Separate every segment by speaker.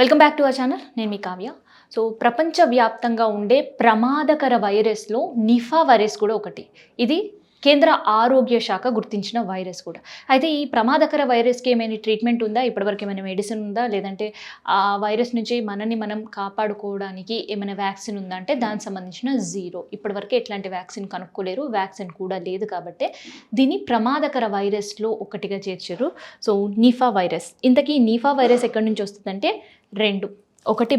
Speaker 1: Welcome back to our channel నేను మీ Kavya. So ప్రపంచవ్యాప్తంగా ఉండే ప్రమాదకర వైరస్లో నిఫా వైరస్ కూడా ఒకటి. ఇది కేంద్ర ఆరోగ్య శాఖ గుర్తించిన వైరస్ కూడా. అయితే ఈ ప్రమాదకర వైరస్కి ఏమైనా ట్రీట్మెంట్ ఉందా? ఇప్పటివరకు ఏమైనా మెడిసిన్ ఉందా? లేదంటే ఆ వైరస్ నుంచి మనని మనం కాపాడుకోవడానికి ఏమైనా వ్యాక్సిన్ ఉందా? అంటే దానికి సంబంధించిన జీరో. ఇప్పటివరకు ఎట్లాంటి వ్యాక్సిన్ కనుక్కోలేరు. వ్యాక్సిన్ కూడా లేదు కాబట్టి దీన్ని ప్రమాదకర వైరస్లో ఒకటిగా చేర్చారు. So Nipah virus. ఇంతకీ నిఫా వైరస్ ఎక్కడి నుంచి వస్తుందంటే రెండు. ఒకటి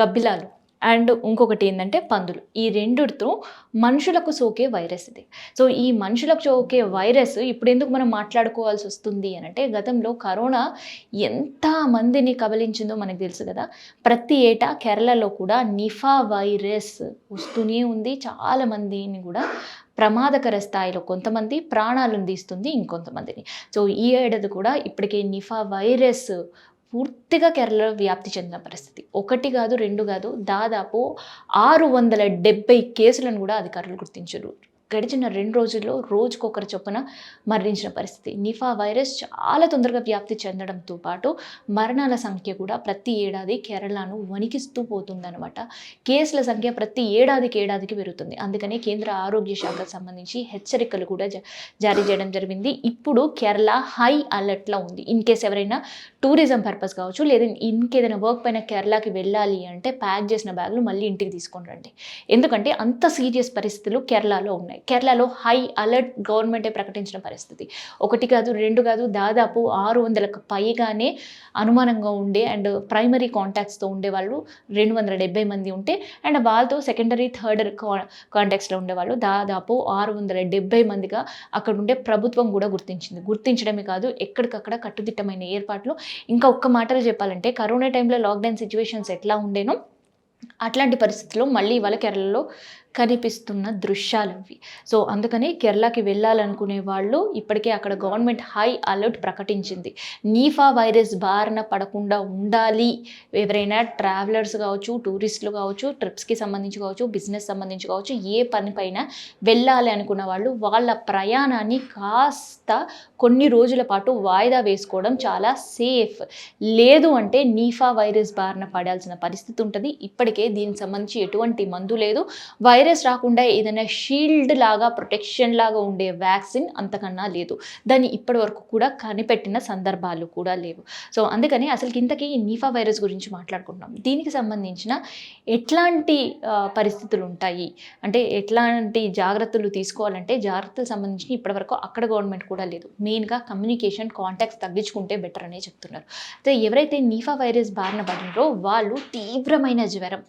Speaker 1: గబ్బిలాలు. అండ్ ఇంకొకటి ఏంటంటే పందులు. ఈ రెండుతో మనుషులకు సోకే వైరస్ ఇది. సో ఈ మనుషులకు సోకే వైరస్ ఇప్పుడు ఎందుకు మనం మాట్లాడుకోవాల్సి వస్తుంది అని అంటే గతంలో కరోనా ఎంత మందిని కబలించిందో మనకు తెలుసు కదా. ప్రతి ఏటా కేరళలో కూడా నిఫా వైరస్ వస్తూనే ఉంది. చాలా మందిని కూడా ప్రమాదకర స్థాయిలో కొంతమంది ప్రాణాలను తీస్తుంది ఇంకొంతమందిని. సో ఈ ఏడాది కూడా ఇప్పటికే నిఫా వైరస్ పూర్తిగా కేరళలో వ్యాప్తి చెందిన పరిస్థితి. ఒకటి కాదు రెండు కాదు దాదాపు ఆరు వందల డెబ్బై కేసులను కూడా అధికారులు గుర్తించారు గడిచిన రెండు రోజుల్లో రోజుకొకరు చొప్పున మరణించిన పరిస్థితి. నిఫా వైరస్ చాలా తొందరగా వ్యాప్తి చెందడంతో పాటు మరణాల సంఖ్య కూడా ప్రతి ఏడాది కేరళను వణికిస్తూ పోతుందన్నమాట. కేసుల సంఖ్య ప్రతి ఏడాదికి ఏడాదికి పెరుగుతుంది. అందుకనే కేంద్ర ఆరోగ్య శాఖకు సంబంధించి హెచ్చరికలు కూడా జా- జారీ చేయడం జరిగింది. ఇప్పుడు కేరళ హై అలర్ట్లో ఉంది. ఇన్ కేస్ ఎవరైనా టూరిజం పర్పస్ కావచ్చు లేదా ఇంకేదైనా వర్క్ పైన కేరళకి వెళ్ళాలి అంటే ప్యాక్ చేసిన బ్యాగులు మళ్ళీ ఇంటికి తీసుకొని రండి. ఎందుకంటే అంత సీరియస్ పరిస్థితులు కేరళలో ఉన్నాయి. కేరళలో హై అలర్ట్ గవర్నమెంటే ప్రకటించిన పరిస్థితి. ఒకటి కాదు రెండు కాదు దాదాపు ఆరు వందలకు పైగానే అనుమానంగా ఉండే అండ్ ప్రైమరీ కాంటాక్ట్స్తో ఉండే వాళ్ళు రెండు వందల డెబ్బై మంది ఉంటే అండ్ వాళ్ళతో సెకండరీ థర్డ్ కాంటాక్ట్స్లో ఉండేవాళ్ళు దాదాపు ఆరు వందల డెబ్బై మందిగా అక్కడ ఉండే ప్రభుత్వం కూడా గుర్తించింది. గుర్తించడమే కాదు ఎక్కడికక్కడ కట్టుదిట్టమైన ఏర్పాట్లు. ఇంకా ఒక్క మాటలు చెప్పాలంటే కరోనా టైంలో లాక్డౌన్ సిచ్యువేషన్స్ ఎట్లా ఉండేనో అట్లాంటి పరిస్థితుల్లో మళ్ళీ ఇవాళ కేరళలో కనిపిస్తున్న దృశ్యాలు అవి సో అందుకని కేరళకి వెళ్ళాలనుకునే వాళ్ళు ఇప్పటికే అక్కడ గవర్నమెంట్ హై అలర్ట్ ప్రకటించింది. నీఫా వైరస్ బారిన పడకుండా ఉండాలి. ఎవరైనా ట్రావెలర్స్ కావచ్చు టూరిస్టులు కావచ్చు ట్రిప్స్కి సంబంధించి కావచ్చు బిజినెస్ సంబంధించి కావచ్చు ఏ పనిపైన వెళ్ళాలి అనుకున్న వాళ్ళు వాళ్ళ ప్రయాణాన్ని కాస్త కొన్ని రోజుల పాటు వాయిదా వేసుకోవడం చాలా సేఫ్. లేదు అంటే నీఫా వైరస్ బారిన పడాల్సిన పరిస్థితి ఉంటుంది. ఇప్పటికే దీనికి సంబంధించి ఎటువంటి మందు లేదు. వైరస్ వైరస్ రాకుండా ఏదైనా షీల్డ్ లాగా ప్రొటెక్షన్ లాగా ఉండే వ్యాక్సిన్ అంతకన్నా లేదు. దాన్ని ఇప్పటి వరకు కూడా కనిపెట్టిన సందర్భాలు కూడా లేవు. సో అందుకని అసలు ఇంతకీ నీఫా వైరస్ గురించి మాట్లాడుకుంటున్నాం. దీనికి సంబంధించిన ఎట్లాంటి పరిస్థితులు ఉంటాయి అంటే ఎట్లాంటి జాగ్రత్తలు తీసుకోవాలంటే జాగ్రత్తలు సంబంధించి ఇప్పటివరకు అక్కడ గవర్నమెంట్ కూడా లేదు. మెయిన్గా కమ్యూనికేషన్ కాంటాక్ట్స్ తగ్గించుకుంటే బెటర్ అనే చెప్తున్నారు. అయితే ఎవరైతే నీఫా వైరస్ బారిన పడినారో వాళ్ళు తీవ్రమైన జ్వరం.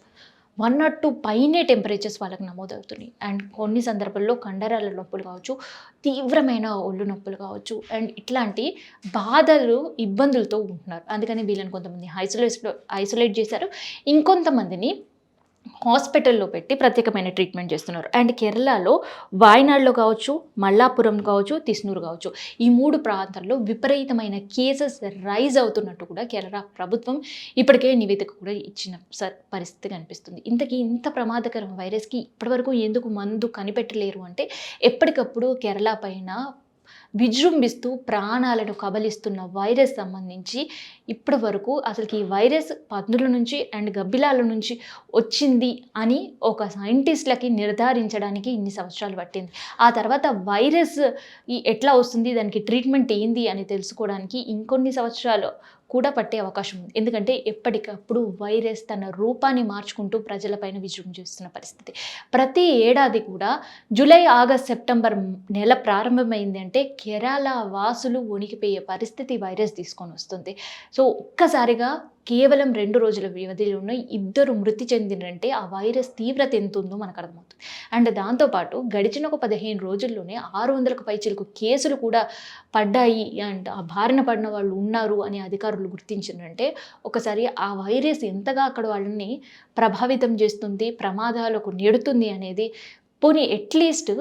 Speaker 1: వన్ నాట్ టూ పైనే టెంపరేచర్స్ వాళ్ళకి నమోదవుతున్నాయి. అండ్ కొన్ని సందర్భాల్లో కండరాల నొప్పులు కావచ్చు తీవ్రమైన ఒళ్ళు నొప్పులు కావచ్చు అండ్ ఇట్లాంటి బాధలు ఇబ్బందులతో ఉంటున్నారు. అందుకని వీళ్ళని కొంతమంది ఐసోలేట్ ఐసోలేట్ చేశారు. ఇంకొంతమందిని హాస్పిటల్లో పెట్టి ప్రత్యేకమైన ట్రీట్మెంట్ చేస్తున్నారు. అండ్ కేరళలో వాయనాడులో కావచ్చు మల్లాపురం కావచ్చు తిస్నూరు కావచ్చు ఈ మూడు ప్రాంతాల్లో విపరీతమైన కేసెస్ రైజ్ అవుతున్నట్టు కూడా కేరళ ప్రభుత్వం ఇప్పటికే నివేదిక కూడా ఇచ్చిన స- పరిస్థితి కనిపిస్తుంది. ఇంతకీ ఇంత ప్రమాదకరం వైరస్కి ఇప్పటివరకు ఎందుకు మందు కనిపెట్టలేరు అంటే ఎప్పటికప్పుడు కేరళ పైన విజృంభిస్తూ ప్రాణాలను కబలిస్తున్న వైరస్ సంబంధించి ఇప్పటి వరకు అసలుకి ఈ వైరస్ పందుల నుంచి అండ్ గబ్బిలాల నుంచి వచ్చింది అని ఒక సైంటిస్ట్లకి నిర్ధారించడానికి ఇన్ని సంవత్సరాలు పట్టింది. ఆ తర్వాత వైరస్ ఈ ఎట్లా వస్తుంది? దానికి ట్రీట్మెంట్ ఏంది? అని తెలుసుకోవడానికి ఇంకొన్ని సంవత్సరాలు కూడా పట్టే అవకాశం ఉంది. ఎందుకంటే ఎప్పటికప్పుడు వైరస్ తన రూపాన్ని మార్చుకుంటూ ప్రజలపైన విజృంభిస్తున్న పరిస్థితి. ప్రతి ఏడాది కూడా జూలై ఆగస్ట్ సెప్టెంబర్ నెల ప్రారంభమైంది అంటే కేరళ వాసులు వణికిపోయే పరిస్థితి వైరస్ తీసుకొని వస్తుంది. సో ఒక్కసారిగా కేవలం రెండు రోజుల వ్యవధిలోనే ఇద్దరు మృతి చెందినంటే ఆ వైరస్ తీవ్రత ఎంత ఉందో మనకు అర్థమవుతుంది. అండ్ దాంతోపాటు గడిచిన ఒక పదిహేను రోజుల్లోనే ఆరు వందలకు పైచిలకు కేసులు కూడా పడ్డాయి. అండ్ ఆ బారిన పడిన వాళ్ళు ఉన్నారు అని అధికారులు గుర్తించిందంటే ఒకసారి ఆ వైరస్ ఎంతగా అక్కడ వాళ్ళని ప్రభావితం చేస్తుంది ప్రమాదాలకు నెడుతుంది అనేది పోనీ అట్లీస్ట్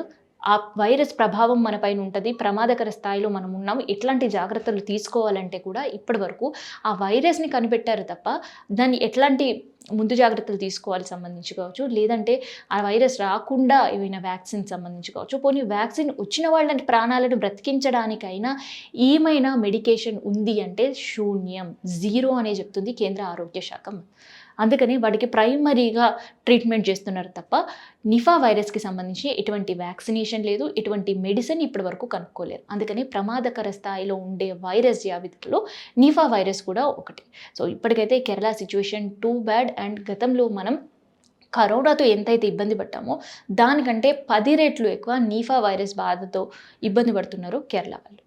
Speaker 1: ఆ వైరస్ ప్రభావం మనపైన ఉంటుంది ప్రమాదకర స్థాయిలో మనం ఉన్నాం ఎట్లాంటి జాగ్రత్తలు తీసుకోవాలంటే కూడా ఇప్పటి వరకు ఆ వైరస్ని కనిపెట్టారు తప్ప దాన్ని ఎట్లాంటి ముందు జాగ్రత్తలు తీసుకోవాలి సంబంధించి కావచ్చు లేదంటే ఆ వైరస్ రాకుండా ఏమైనా వ్యాక్సిన్ సంబంధించి కావచ్చు పోనీ వ్యాక్సిన్ వచ్చిన వాళ్ళని ప్రాణాలను బ్రతికించడానికైనా ఏమైనా మెడికేషన్ ఉంది అంటే శూన్యం జీరో అనే చెప్తుంది కేంద్ర ఆరోగ్య శాఖ. అందుకని వాటికి ప్రైమరీగా ట్రీట్మెంట్ చేస్తున్నారు తప్ప నిఫా వైరస్కి సంబంధించి ఎటువంటి వ్యాక్సినేషన్ లేదు ఎటువంటి మెడిసిన్ ఇప్పటి వరకు కనుక్కోలేరు అందుకని ప్రమాదకర స్థాయిలో ఉండే వైరస్ జాబితాలో నిఫా వైరస్ కూడా ఒకటి. సో ఇప్పటికైతే Kerala situation too bad and గతంలో మనం కరోనాతో ఎంతైతే ఇబ్బంది పడ్డామో దానికంటే పది రెట్లు ఎక్కువ నీఫా వైరస్ బాధతో ఇబ్బంది పడుతున్నారు కేరళ వాళ్ళు.